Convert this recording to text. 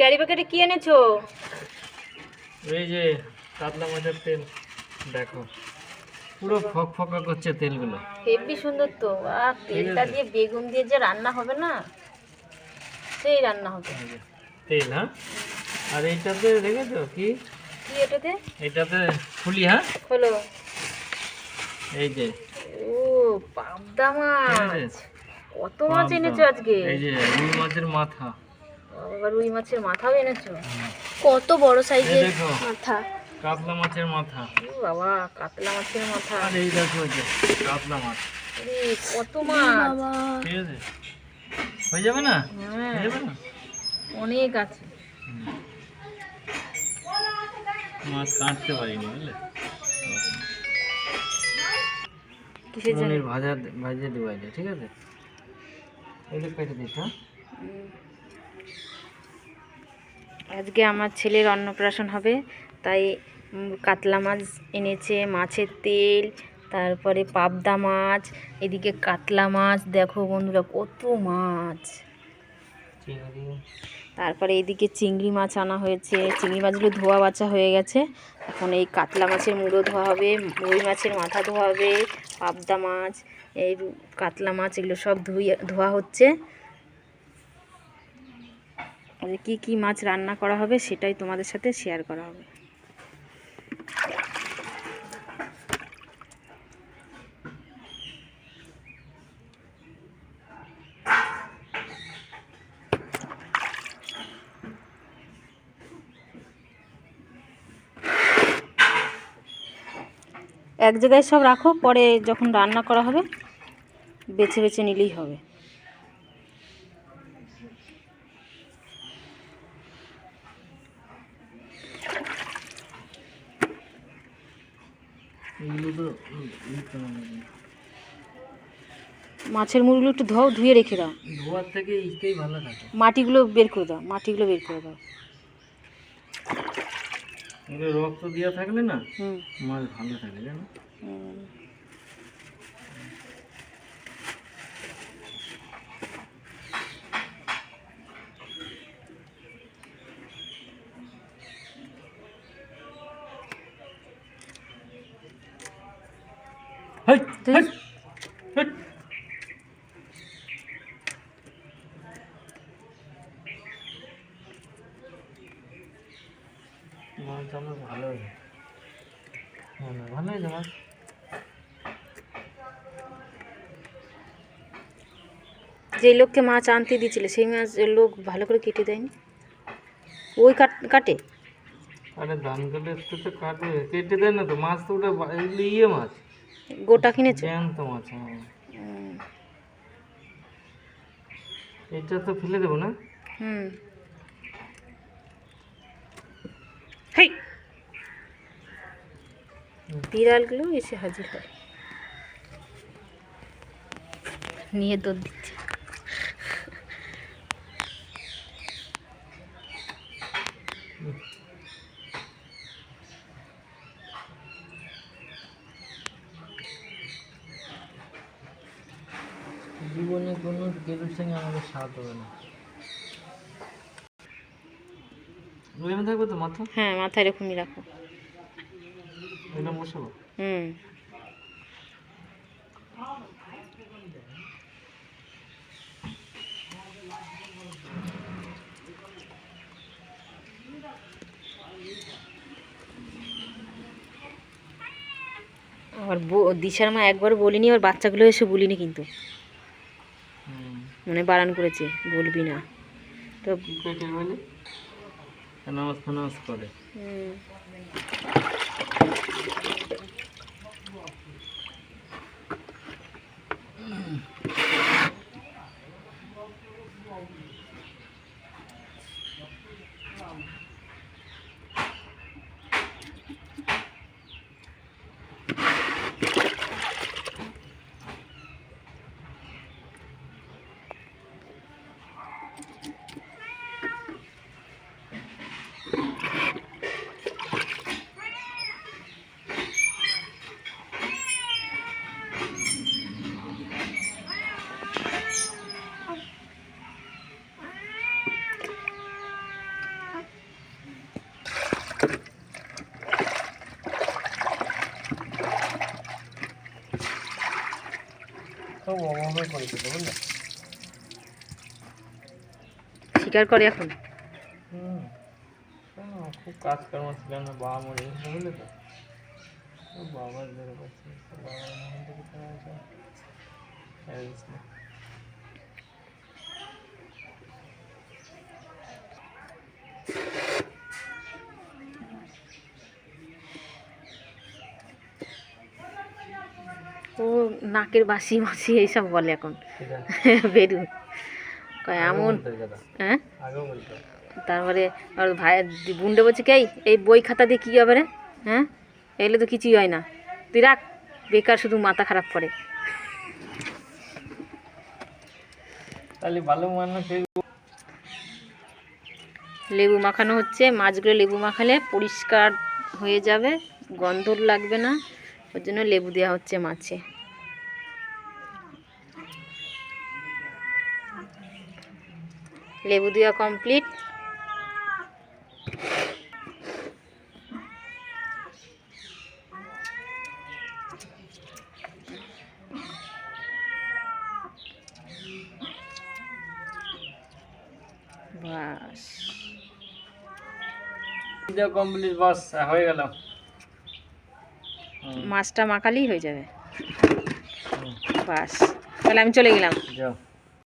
Carry প্যাকেটে কি এনেছো? এই যে কাতলা মাছের তেল দেখো পুরো ফক ফকা করছে তেলগুলো। হেভি সুন্দর তো আর তেলটা দিয়ে বেগুন দিয়ে যে রান্না হবে না সেই রান্না হবে। তেল হ্যাঁ? আর এইটাতে দেখেছ কি? কি এটাতে? এটাতে ফুলি হ্যাঁ? হলো। এই যে। ও পাবদা মাছ। কত মাছ এনেছো আজকে? এই যে রুই মাছের মাথা। বাবা রুই মাছের মাথাও এনেছো? কত বড় সাইজের মাথা। কাতলা মাছের মাথা। ও বাবা কাতলা মাছের মাথা। আর এই দেখো যে কাতলা মাছ। কত মাছ। ঠিক আছে? হয়ে যাবে না? হ্যাঁ। হয়ে যাবে না? অনেক আছে। মাছ কাটতে পারিনি বুঝলে? কিসের জন্য? ভাজা ভাজে দেওয়া যায় ঠিক আছে? এগুলো কেটে দিস হ্যাঁ? আজকে আমার ছেলের অন্নপ্রাশন হবে তাই কাতলা মাছ এনেছে মাছের তেল তারপরে পাবদা মাছ এদিকে কাতলা মাছ দেখো বন্ধুরা কত মাছ। তারপরে এদিকে চিংড়ি মাছ আনা হয়েছে চিংড়ি মাছগুলো ধোয়া বাছা হয়ে গেছে এখন এই কাতলা মাছের মুড়ো ধোয়া হবে রুই মাছের মাথা ধোয়া হবে পাবদা মাছ এই কাতলা মাছ এগুলো সব ধুয়ে ধোয়া হচ্ছে। আর কি কি মাছ রান্না করা হবে সেটাই তোমাদের সাথে শেয়ার করা হবে। এক জায়গায় সব রাখো, পরে যখন রান্না করা হবে, বেছে বেছে নিলেই হবে এগুলো তো উম, ই করা যাবে না। মাছের মুড়গুলো একটু ধোও ধুয়ে রেখে দাও। ধোয়ার থেকে ইতেই ভালো থাকে। মাটিগুলো বের করে দাও মাটিগুলো বের করে দাও। রক্ত দেওয়া থাকলে না মাছ ভালো থাকে জানো? হুম। হাই তুই- হাই হাই মাছ আমার ভালো হয়েছে হ্যাঁ না, ভালো হয়েছে মাছ যেই লোককে মাছ আনতে দিয়েছিলে সেই মাছ লোক ভালো করে কেটে দেয়নি? ওই কাট কাটে? আরে ধান কাটে একটু তো কাটবে কেটে দেয় না তো মাছ তো ওটা বা- এগুলো ইয়ে মাছ। গোটা কিনেছো? জ্যান্ত মাছ হ্যাঁ। এটা তো ফেলে দেবো না? হুম। হেই! বিড়ালগুলো এসে হাজির হয়। নিয়ে দৌড় দিচ্ছে। কোনো গেরুর সঙ্গে আমাদের স্বাদ হবে না। ওইখানে থাকবে তো মাথা? হ্যাঁ মাথায় এরকমই রাখো। এটা বসাবো? হুম। আবার দিশার মা একবার বলিনি আর বাচ্চাগুলো এসে বলিনি কিন্তু। মানে বারণ করেছে বলবি না। তো কি করে বলে? নামাজ ফানাজ করে হুম, অভাবে করে দিল বুঝলে? স্বীকার করে এখন? হুম। কেন, খুব কাজকর্ম ছিল না বাবা মরে গেছে বুঝলে তো? ও বাবার ধরে বাবার মনে থেকে তো আছে হ্যারিস না। ও নাকের বাসি মাসি এইসব বলে এখন। বেরু কয় এমন হ্যাঁ? তারপরে আর ভাই বুনডে বলছে কি "এই, এই বই খাতা দিয়ে কী হবে রে? হ্যাঁ? এগুলো তো কিছুই হয় না। তুই রাখ বেকার শুধু মাথা খারাপ করে। ভালো লেবু মাখানো হচ্ছে মাছগুলো লেবু মাখালে পরিষ্কার হয়ে যাবে গন্ধ লাগবে না। ওর জন্য লেবু দেওয়া হচ্ছে মাছে। লেবু দেওয়া কমপ্লিট বাস। কমপ্লিট বাস হয়ে গেল। মাছটা মাখালেই হয়ে যাবে। বাস। তাহলে আমি চলে গেলাম। যাও।